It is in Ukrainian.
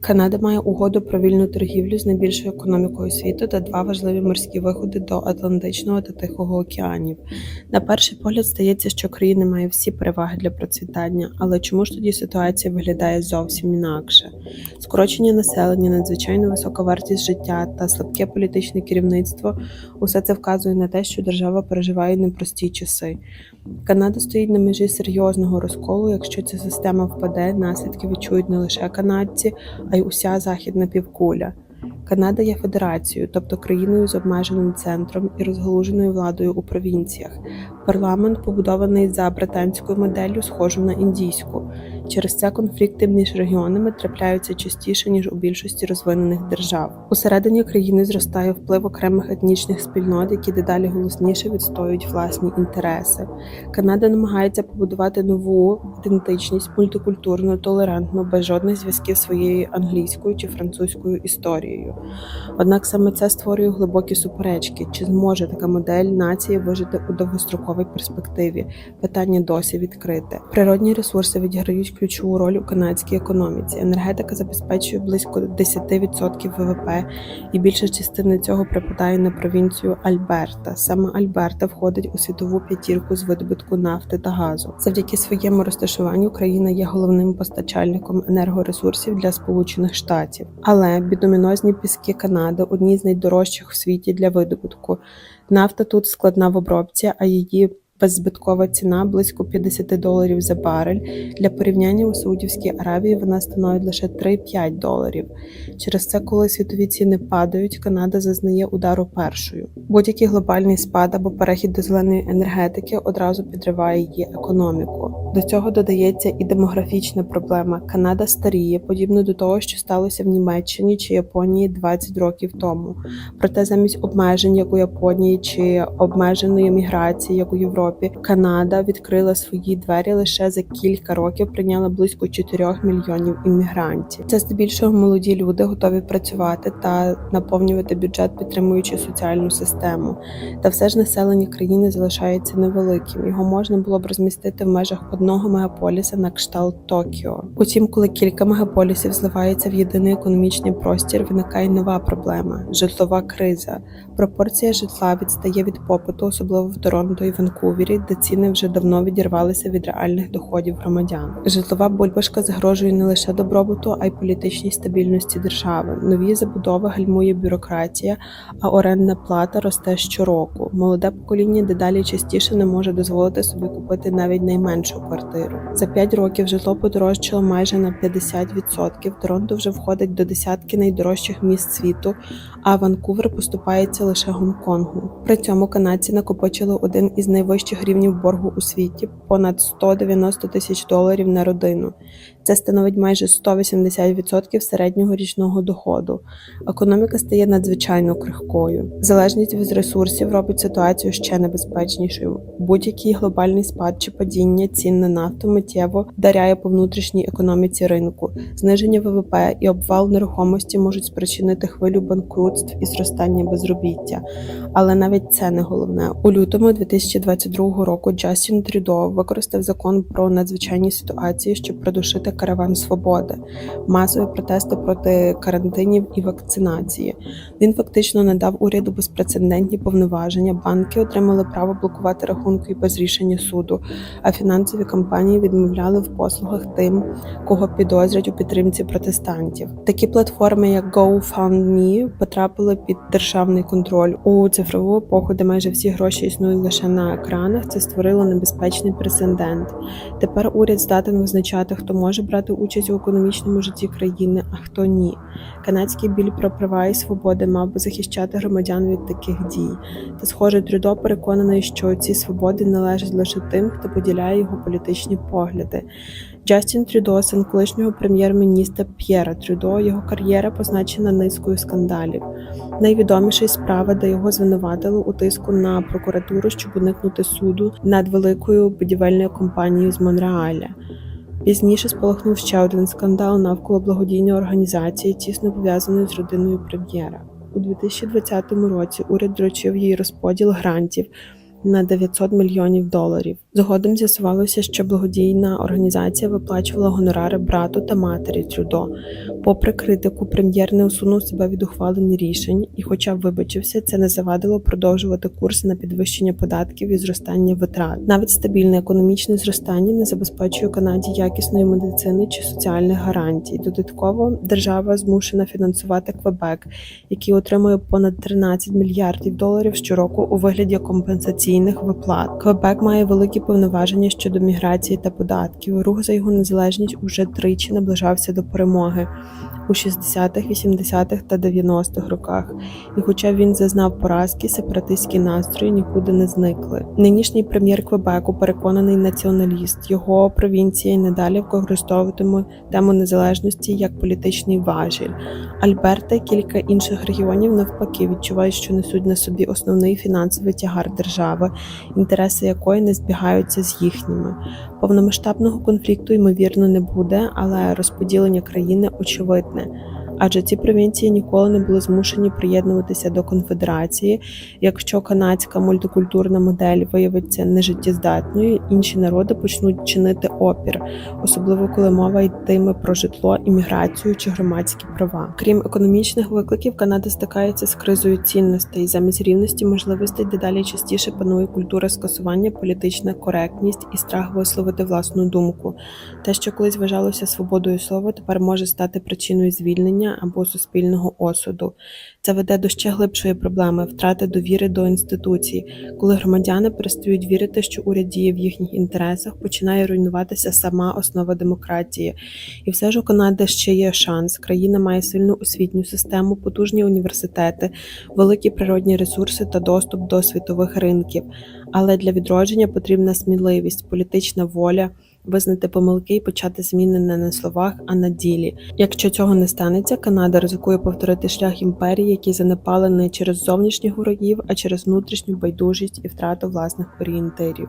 Канада має угоду про вільну торгівлю з найбільшою економікою світу та два важливі морські виходи до Атлантичного та Тихого океанів. На перший погляд стається, що країна має всі переваги для процвітання, але чому ж тоді ситуація виглядає зовсім інакше? Скорочення населення, надзвичайно висока вартість життя та слабке політичне керівництво усе це вказує на те, що держава переживає непрості часи. Канада стоїть на межі серйозного розколу. Якщо ця система впаде, наслідки відчують не лише канадці, а й уся західна півкуля. Канада є федерацією, тобто країною з обмеженим центром і розгалуженою владою у провінціях. Парламент побудований за британською моделлю, схожу на індійську. Через це конфлікти між регіонами трапляються частіше ніж у більшості розвинених держав. Усередині країни зростає вплив окремих етнічних спільнот, які дедалі голосніше відстоюють власні інтереси. Канада намагається побудувати нову ідентичність, мультикультурну, толерантну, без жодних зв'язків своєю англійською чи французькою історією. Однак саме це створює глибокі суперечки, чи зможе така модель нації вижити у довгостроковій перспективі. Питання досі відкрите. Природні ресурси відіграють ключову роль у канадській економіці. Енергетика забезпечує близько 10% ВВП, і більша частина цього припадає на провінцію Альберта. Саме Альберта входить у світову п'ятірку з видобутку нафти та газу. Завдяки своєму розташуванню країна є головним постачальником енергоресурсів для Сполучених Штатів. Але бідомінозні піски Канади одні з найдорожчих в світі для видобутку. Нафта тут складна в обробці, а її беззбиткова ціна близько 50 доларів за барель. Для порівняння у Саудівській Аравії вона становить лише 3-5 доларів. Через це, коли світові ціни падають, Канада зазнає удару першою. Будь-який глобальний спад або перехід до зеленої енергетики одразу підриває її економіку. До цього додається і демографічна проблема. Канада старіє, подібно до того, що сталося в Німеччині чи Японії 20 років тому. Проте замість обмежень, як у Японії, чи обмеженої міграції, як у Європі, Канада відкрила свої двері лише за кілька років, прийняла близько 4 мільйонів іммігрантів. Це здебільшого молоді люди готові працювати та наповнювати бюджет, підтримуючи соціальну систему. Та все ж населення країни залишається невеликим. Його можна було б розмістити в межах одного мегаполіса на кшталт Токіо. Утім, коли кілька мегаполісів зливаються в єдиний економічний простір, виникає нова проблема житлова криза. Пропорція житла відстає від попиту, особливо в Торонто і Ванкувері, де ціни вже давно відірвалися від реальних доходів громадян. Житлова бульбашка загрожує не лише добробуту, а й політичній стабільності держави. Нові забудови гальмує бюрократія, а орендна плата росте щороку. Молоде покоління дедалі частіше не може дозволити собі купити навіть найменшу квартиру. За 5 років житло подорожчало майже на 50%. Торонто вже входить до десятки найдорожчих міст світу, а Ванкувер поступається лише Гонконгу. При цьому канадці накопичили один із найвищих рівнів боргу у світі понад 190 тисяч доларів на родину. Це становить майже 180% середнього річного доходу. Економіка стає надзвичайно крихкою. Залежність від ресурсів робить ситуацію ще небезпечнішою. Будь-який глобальний спад чи падіння цін на нафту миттєво вдаряє по внутрішній економіці ринку. Зниження ВВП і обвал нерухомості можуть спричинити хвилю банкрутств і зростання безробіття. Але навіть це не головне. У лютому 2022 року Джастін Трюдо використав закон про надзвичайні ситуації, щоб придушити караван свободи, масові протести проти карантинів і вакцинації. Він фактично надав уряду безпрецедентні повноваження. Банки отримали право блокувати рахунки без рішення суду, а фінансові компанії відмовляли в послугах тим, кого підозрять у підтримці протестантів. Такі платформи, як GoFundMe, потрапили під державний контроль у цифрову епоху, де майже всі гроші існують лише на екранах. Це створило небезпечний прецедент. Тепер уряд здатен визначати, хто може брати участь у економічному житті країни, а хто ні. Канадський біль про права і свободи мав би захищати громадян від таких дій. Та, схоже, Трюдо переконаний, що ці свободи належать лише тим, хто поділяє його політичні погляди. Джастін Трюдо, син колишнього прем'єр-міністра П'єра Трюдо, його кар'єра позначена низкою скандалів. Найвідоміший справа, де його звинуватили у тиску на прокуратуру, щоб уникнути суду над великою будівельною компанією з Монреаля. Пізніше спалахнув ще один скандал навколо благодійної організації, тісно пов'язаної з родиною прем'єра. У 2020 році уряд доручив їй розподіл грантів на 900 мільйонів доларів. Згодом з'ясувалося, що благодійна організація виплачувала гонорари брату та матері Трюдо. Попри критику, прем'єр не усунув себе від ухвалень рішень, і, хоча вибачився, це не завадило продовжувати курс на підвищення податків і зростання витрат. Навіть стабільне економічне зростання не забезпечує Канаді якісної медицини чи соціальних гарантій. Додатково держава змушена фінансувати Квебек, який отримує понад 13 мільярдів доларів щороку у вигляді компенсаційних виплат. Квебек має великі повноваження щодо міграції та податків. Рух за його незалежність уже тричі наближався до перемоги. У 60-х, 80-х та 90-х роках, і хоча він зазнав поразки, сепаратистські настрої нікуди не зникли. Нинішній прем'єр Квебеку переконаний націоналіст. Його провінція й надалі використовуватиме тему незалежності як політичний важіль. Альберта і кілька інших регіонів навпаки відчувають, що несуть на собі основний фінансовий тягар держави, інтереси якої не збігаються з їхніми. Повномасштабного конфлікту ймовірно не буде, але розподілення країни очевидне. Адже ці провінції ніколи не були змушені приєднуватися до конфедерації. Якщо канадська мультикультурна модель виявиться нежиттєздатною, інші народи почнуть чинити опір, особливо коли мова йтиме про житло, імміграцію чи громадські права. Крім економічних викликів, Канада стикається з кризою цінностей. Замість рівності можливостей дедалі частіше панує культура скасування, політична коректність і страх висловити власну думку. Те, що колись вважалося свободою слова, тепер може стати причиною звільнення або суспільного осуду. Це веде до ще глибшої проблеми втрати довіри до інституцій, коли громадяни перестають вірити, що уряд діє в їхніх інтересах, починає руйнуватися сама основа демократії. І все ж у Канади ще є шанс. Країна має сильну освітню систему, потужні університети, великі природні ресурси та доступ до світових ринків. Але для відродження потрібна сміливість, політична воля. Визнати помилки і почати зміни не на словах, а на ділі. Якщо цього не станеться, Канада ризикує повторити шлях імперії, які занепали не через зовнішніх ворогів, а через внутрішню байдужість і втрату власних орієнтирів.